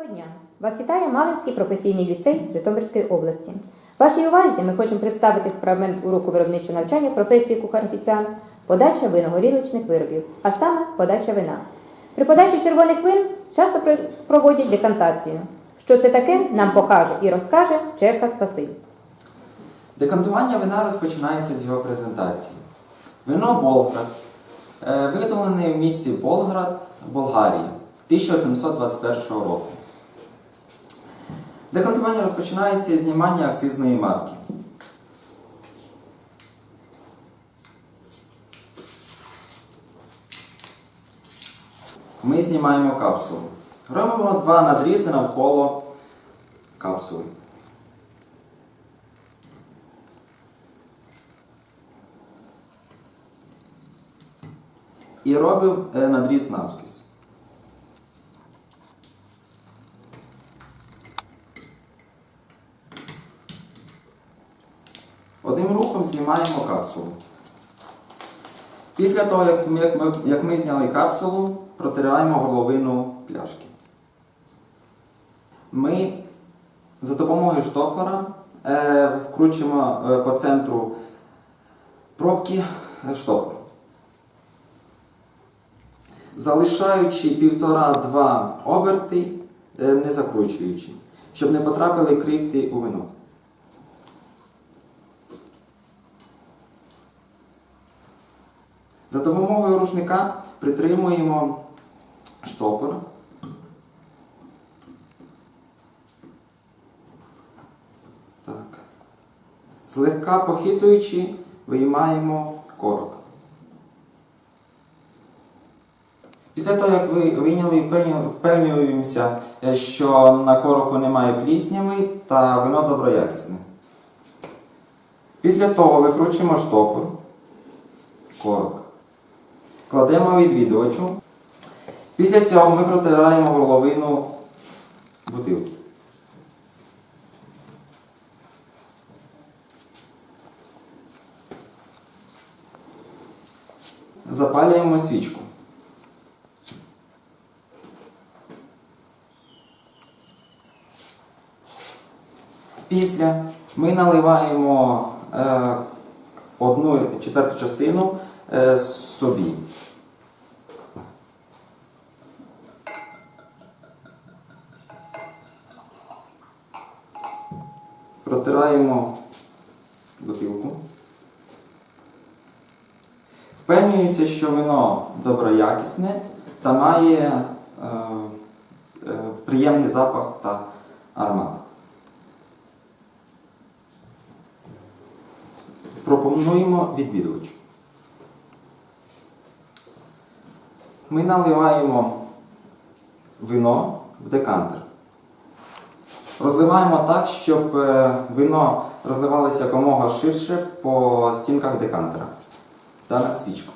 Доброго дня! Вас вітає Малинський професійний ліцей Житомирської області. Вашій увазі ми хочемо представити фрагмент уроку виробничого навчання професії кухар-офіціант подача виногорілочних виробів, а саме подача вина. При подачі червоних вин часто проводять декантацію. Що це таке, нам покаже і розкаже Черкас Василь. Декантування вина розпочинається з його презентації. Вино Болград, е, виготовлене в місті Болград, Болгарія 1721 року. Декантування розпочинається з знімання акцизної марки. Ми знімаємо капсулу. Робимо два надрізи навколо капсули. І робимо е, надріз навскіз. Одним рухом знімаємо капсулу. Після того, як ми, як ми, зняли капсулу, протираємо горловину пляшки. Ми за допомогою штопора е, вкручуємо е, по центру пробки е, штопор. Залишаючи півтора-два оберти, е, не закручуючи, щоб не потрапили крихти у вино. За допомогою рушника притримуємо штопор. Так. Злегка похитуючи, виймаємо корок. Після того, як ви вийняли, впевню- впевнюємося, е, що на короку немає плісняви та вино доброякісне. Після того викручуємо штопор, корок, кладемо відвідувачу. Після цього ми протираємо горловину бутилки. Запалюємо свічку. Після ми наливаємо е, одну четверту частину собі. Протираємо бутилку. Впевнюється, що вино доброякісне та має е, е, приємний запах та аромат. Пропонуємо відвідувачу. Ми наливаємо вино в декантер. Розливаємо так, щоб е, вино розливалося якомога ширше по стінках декантера та на свічку.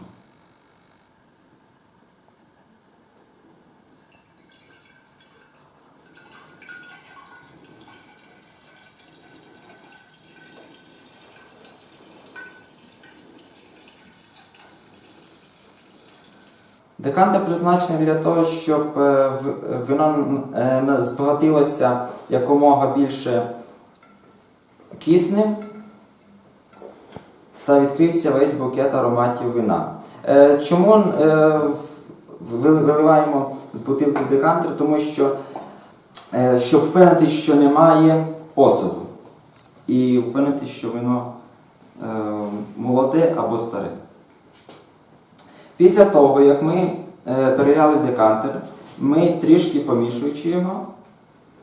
Декантер призначений для того, щоб е, вино е, збагатилося якомога більше киснем та відкрився весь букет ароматів вина. Е, Чому виливаємо з бутилки декантер? Тому що, щоб впевнити, що немає осаду. І впевнити, що вино молоде або старе. Після того, як ми е, перейняли в декантер, ми трішки помішуючи його,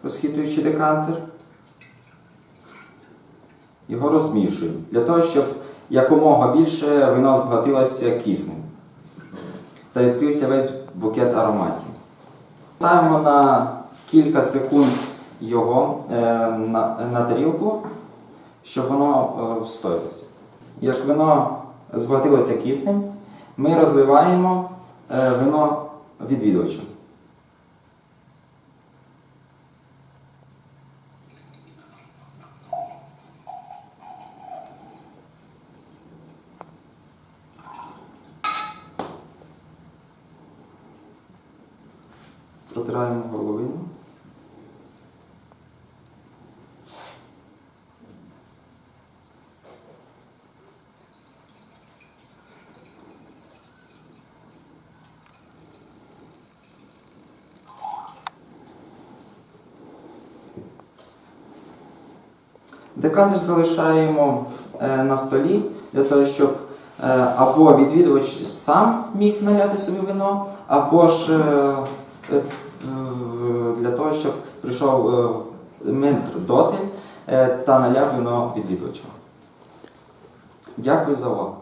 розхитуючи декантер, його розмішуємо, для того, щоб якомога більше вино збагатилося киснем та відкрився весь букет ароматів. Ставимо на кілька секунд його е, на, на тарілку, щоб воно е. Як вино збагатилося киснем, ми розливаємо е, вино відвідувачам. Протираємо горловину. Декантер залишаємо е, на столі для того, щоб е, або відвідувач сам міг наляти собі вино, або ж е, для того, щоб прийшов метрдотель е, та наляв вино відвідувача. Дякую за увагу.